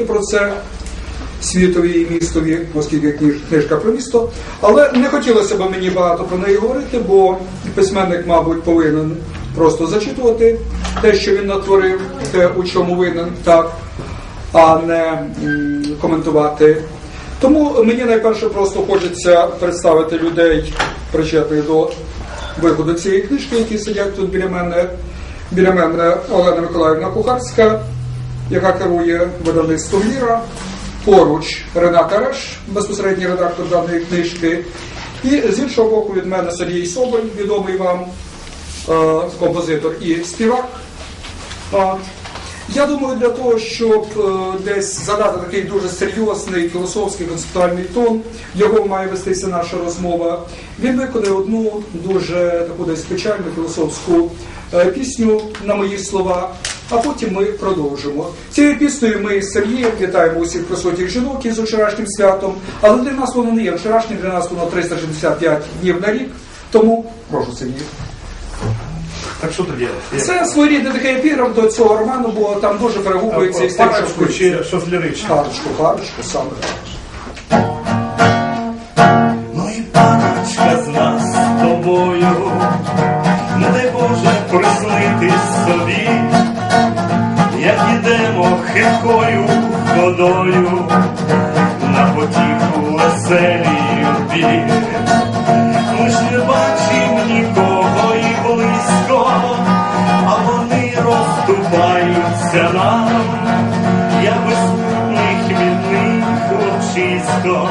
про це світові і містові, оскільки книжка про місто. Але не хотілося б мені багато про неї говорити, бо письменник, мабуть, повинен просто зачитувати те, що він натворив, те, у чому винен, так, а не коментувати. Тому мені найперше просто хочеться представити людей, причетних до виходу цієї книжки, які сидять тут біля мене. Біля мене Олена Миколаївна Кухарська, яка керує видавництвом Ліра. Поруч Рената Реш, безпосередній редактор даної книжки. І з іншого боку від мене Сергій Соболь, відомий вам е, композитор і співак. Я думаю, для того, щоб е, десь задати такий дуже серйозний філософський концептуальний тон, якому має вестися наша розмова, він виконає одну дуже таку десь печальну філософську е, пісню на мої слова. А потім ми продовжимо. Цією піснею ми з Сергієм вітаємо усіх присутніх жінок із вчорашнім святом, але для нас воно не є вчорашнім, для нас воно 365 днів на рік. Тому прошу Сергій. Так що тоді? Це своєрідний такий епіграф до цього роману, бо там дуже перегукується тим, Парочку чи щось ліричне? Парочку, парочку, саме. Ну і парочка з нас з тобою, не дай Боже приснитись собі, як ідемо хиткою ходою на потіху веселій любі. Ми ж не бачимо нікого і близько, а вони розступаються нам, я безпутних від них очисько.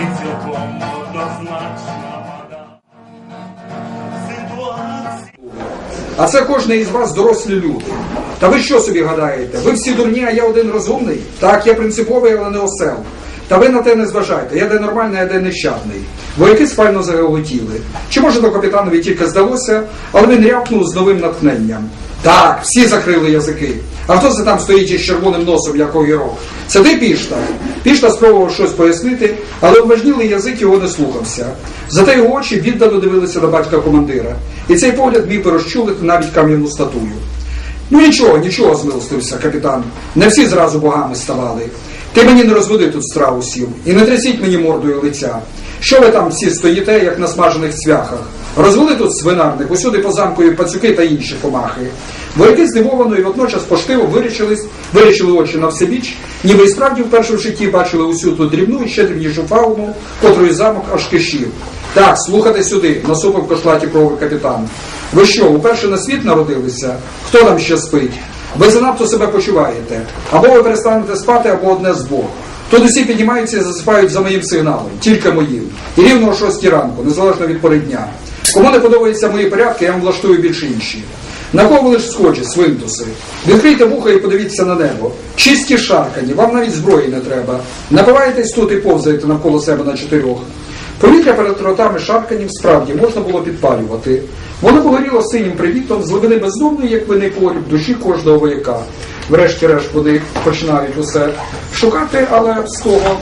І цілком А це кожен із вас дорослі люди. Та ви що собі гадаєте? Ви всі дурні, а я один розумний? Так, я принциповий, але не осел. Та ви на те не зважайте. Я де нормальний, а де нещадний. Вояки сфально заголотіли. Чи може то капітанові тільки здалося, але він рявкнув з новим натхненням. Так, всі закрили язики. А хто це там стоїть із червоним носом, як огірок? Це ти пішта? Пішта спробував щось пояснити, але обважнілий язик його не слухався. Зате його очі віддано дивилися на батька командира, і цей погляд міг би розчулити навіть кам'яну статую. Ну нічого, нічого, змилостився капітан. Не всі зразу богами ставали. Ти мені не розводи тут страусів і не трясіть мені мордою лиця. Що ви там всі стоїте, як на смажених цвяхах? Розвели тут свинарник, усюди по замкові пацюки та інші комахи. Вояки здивовано і водночас поштиво вирішились, вирішили очі на всебіч, ніби і справді вперше в житті бачили усю ту дрібну і ще дрібнішу фауну, котрої замок аж кишів. Так, слухайте сюди, насупив кошлаті брови капітан. Ви що, уперше на світ народилися? Хто там ще спить? Ви занадто себе почуваєте. Або ви перестанете спати, або одне з двох. Тут усі піднімаються і засипають за моїм сигналом, тільки моїм. І рівно о 6 ранку, незалежно від пори дня. Кому не подобаються мої порядки, я вам влаштую більш інші. На кого ви лиш схожі, свинтуси? Відкрийте вуха і подивіться на небо. Чисті шаркані, вам навіть зброї не треба. Напиваєтесь тут і повзаєте навколо себе на чотирьох. Повітря перед ротами шарканів справді можна було підпалювати. Воно погоріло синім привітом з глибини бездомної, як вини поріб, душі кожного вояка. Врешті-решт вони починають усе шукати, але з того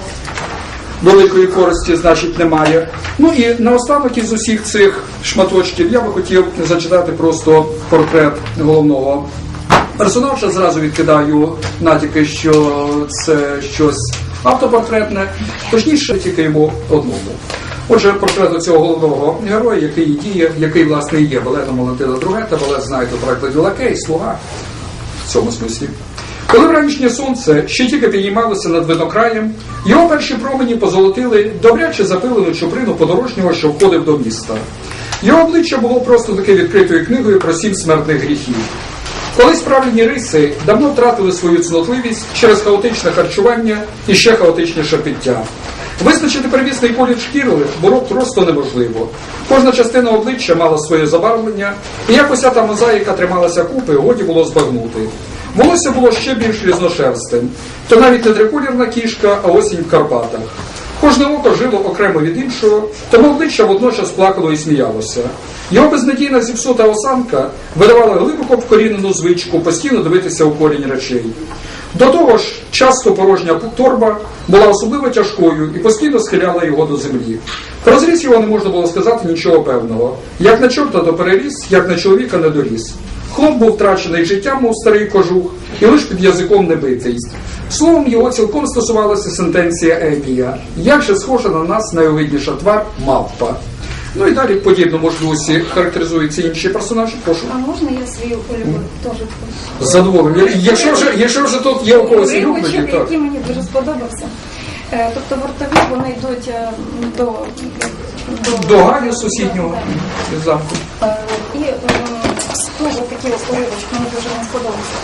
великої користі, значить, немає. Ну і наостанок із усіх цих шматочків я би хотів зачитати просто портрет головного персонажа. Зразу відкидаю натяки, що це щось автопортретне, точніше, тільки йому одному. Отже, портрет цього головного героя, який діє, який власне і є балетом Валентина Другета, балет знаєте перекладі лакей, слуга в цьому смислі. Коли вранішнє сонце ще тільки підіймалося над винокраєм, його перші промені позолотили добряче запилену чуприну подорожнього, що входив до міста. Його обличчя було просто таки відкритою книгою про сім смертних гріхів. Колись правильні риси давно втратили свою цнотливість через хаотичне харчування і ще хаотичніше пиття. Визначити первісний колір шкіри було просто неможливо. Кожна частина обличчя мала своє забарвлення, і якось та мозаїка трималася купи, годі було збагнути. Волосся було ще більш різношерстим. То навіть не триколірна кішка, а осінь в Карпатах. Кожне око жило окремо від іншого, тому обличчя водночас плакало і сміялося. Його безнадійна зіпсута осанка видавала глибоко вкорінену звичку постійно дивитися у корінь речей. До того ж, часто порожня торба була особливо тяжкою і постійно схиляла його до землі. Про зріс його не можна було сказати нічого певного. Як на чорта то переріс, як на чоловіка не доріс. Хлоп був втрачений життям, мов старий кожух, і лиш під язиком не битий. Словом, його цілком стосувалася сентенція Епія. Як же схожа на нас найовидніша твар мавпа. Ну і далі в подібному ж дусі характеризуються інші персонажі. Прошу. А можна я свою улюблену теж З задоволенням. Якщо вже, якщо вже тут є у когось улюблені, так. який мені дуже сподобався. Е, Тобто вартові вони йдуть е, до, До Галю сусіднього замку. Е, І ось уривочки мені дуже не сподобався.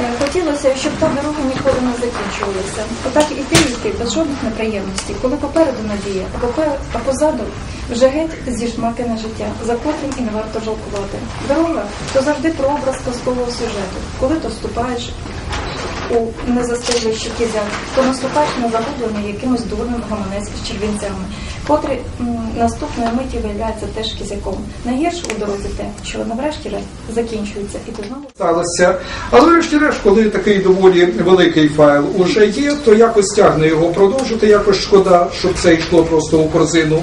Е, Хотілося, щоб та дорога ніколи не закінчувалася. Отак іти йти без жодних неприємностей, коли попереду надія, а а позаду вже геть зішмакане життя, за котрим і не варто жалкувати. Дорога то завжди прообраз казкового сюжету, коли то вступаєш у незастиглий кізяк, то наступаєш на загублений якимось дурним гаманець червінцями, котрий наступної миті виявляється теж кізяком. Найгірше у дорозі те, що вона врешті-решт закінчується, і ти знову сталося. Але врешті-решт, коли такий доволі великий файл уже є, то якось тягне його продовжити, якось шкода, щоб це йшло просто у корзину.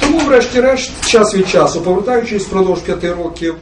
Тому, врешті-решт, час від часу, повертаючись впродовж п'яти років.